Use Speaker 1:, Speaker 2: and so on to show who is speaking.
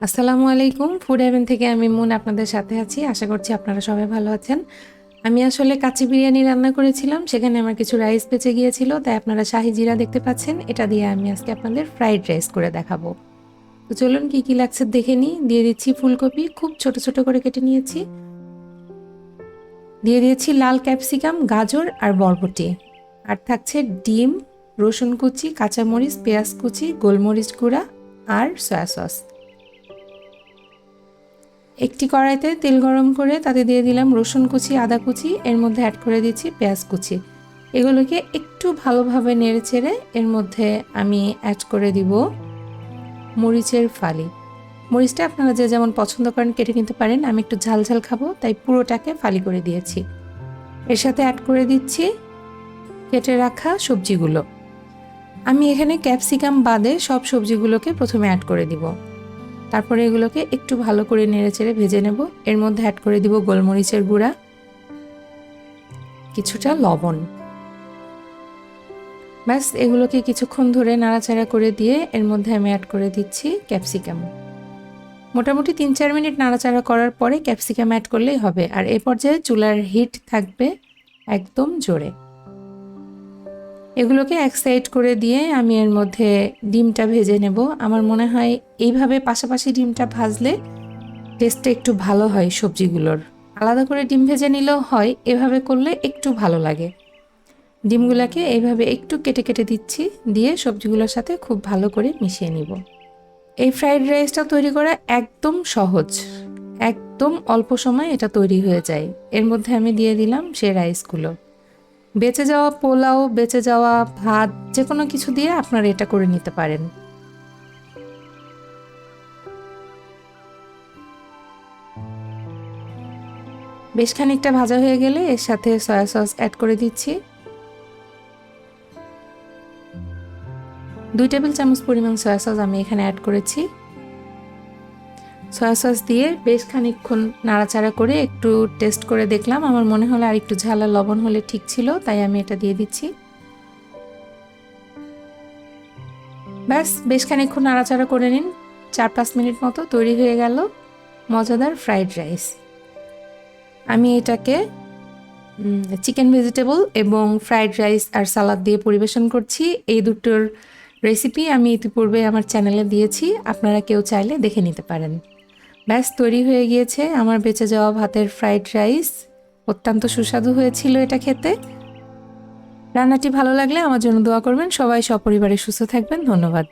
Speaker 1: আসসালামু আলাইকুম। Food haven থেকে আমি মুন আপনাদের সাথে আছি। আশা করছি আপনারা সবাই ভালো আছেন। আমি আসলে কাচি বিরিয়ানি রান্না করেছিলাম। সেখানে আমার কিছু রাইস বেঁচে গিয়েছিল। তাই আপনারা শাহি জিরা দেখতে পাচ্ছেন। এটা দিয়ে আমি আজকে আপনাদের ফ্রাইড রাইস করে দেখাবো। তো চলুন কী কী লাগছে দেখে নিই। দিয়ে দিচ্ছি ফুলকপি। খুব ছোট ছোট করে কেটে নিয়েছি। দিয়ে দিয়েছি লাল ক্যাপসিকাম গাজর আর বরবটি। আর থাকছে ডিম, রসুন কুচি, কাঁচামরিচ, পেঁয়াজ কুচি, গোলমরিচ গুঁড়া আর সয়া সস একটি কড়াইতে তেল গরম করে তাতে দিয়ে দিলাম রসুন কুচি, আদা কুচি, এর মধ্যে অ্যাড করে দিচ্ছি পেঁয়াজ কুচি। এগুলোকে একটু ভালোভাবে নেড়ে চেড়ে এর মধ্যে আমি অ্যাড করে দিব মরিচের ফালি। মরিচটা আপনারা যে যেমন পছন্দ করেন কেটে নিতে পারেন, আমি একটু ঝাল ঝাল খাব, তাই পুরোটাকে ফালি করে দিয়েছি। এর সাথে অ্যাড করে দিচ্ছি কেটে রাখা সবজিগুলো। আমি এখানে ক্যাপসিকাম বাদে সব সবজিগুলোকে প্রথমে অ্যাড করে দিব। তারপরে এগুলোকে একটু ভালো করে নেড়েচেড়ে ভেজে নেব। এর মধ্যে অ্যাড করে দিব গোলমরিচের গুঁড়া, কিছুটা লবণ। ব্যাস, এগুলোকে কিছুক্ষণ ধরে নাড়াচাড়া করে দিয়ে এর মধ্যে আমি অ্যাড করে দিচ্ছি ক্যাপসিকাম মোটামুটি তিন চার মিনিট নাড়াচাড়া করার পরে ক্যাপসিকাম অ্যাড করলেই হবে। আর এ পর্যায়ে চুলার হিট থাকবে একদম জোরে। এগুলোকে এক সাইড করে দিয়ে আমি এর মধ্যে ডিমটা ভেজে নেব। আমার মনে হয় এইভাবে পাশাপাশি ডিমটা ভাজলে টেস্টটা একটু ভালো হয় সবজিগুলোর। আলাদা করে ডিম ভেজে নিলেও হয়, এভাবে করলে একটু ভালো লাগে। ডিমগুলোকে এইভাবে একটু কেটে কেটে দিচ্ছি, দিয়ে সবজিগুলোর সাথে খুব ভালো করে মিশিয়ে নিব। এই ফ্রাইড রাইসটা তৈরি করা একদম সহজ। একদম অল্প সময় এটা তৈরি হয়ে যায়। এর মধ্যে আমি দিয়ে দিলাম সে রাইসগুলো বেঁচে যাওয়া পোলাও, বেঁচে যাওয়া ভাত যে কোনো কিছু দিয়ে আপনারা এটা করে নিতে পারেন। বেশ খানিকটা ভাজা হয়ে গেলে এর সাথে সয়া সস অ্যাড করে দিচ্ছি। দুই টেবিল চামচ পরিমাণ সয়া সস আমি এখানে অ্যাড করেছি। সয়া সস দিয়ে বেশ খানিকক্ষণ নাড়াচাড়া করে একটু টেস্ট করে দেখলাম। আমার মনে হলো আর একটু ঝাল আর লবণ হলে ঠিক ছিল, তাই আমি এটা দিয়ে দিচ্ছি। ব্যাস, বেশ খানিকক্ষণ নাড়াচাড়া করে নিন। চার পাঁচ মিনিট মতো তৈরি হয়ে গেল মজাদার ফ্রাইড রাইস আমি এটাকে চিকেন ভেজিটেবল এবং ফ্রাইড রাইস আর সালাদ দিয়ে পরিবেশন করছি। এই দুটোর রেসিপি আমি ইতিপূর্বে আমার চ্যানেলে দিয়েছি। আপনারা কেউ চাইলে দেখে নিতে পারেন। ব্যাস, তৈরি হয়ে গিয়েছে আমার বেঁচে যাওয়া ভাতের ফ্রাইড রাইস অত্যন্ত সুস্বাদু হয়েছিল এটা খেতে। রান্নাটি ভালো লাগলে আমার জন্য দোয়া করবেন। সবাই সপরিবারে সুস্থ থাকবেন। ধন্যবাদ।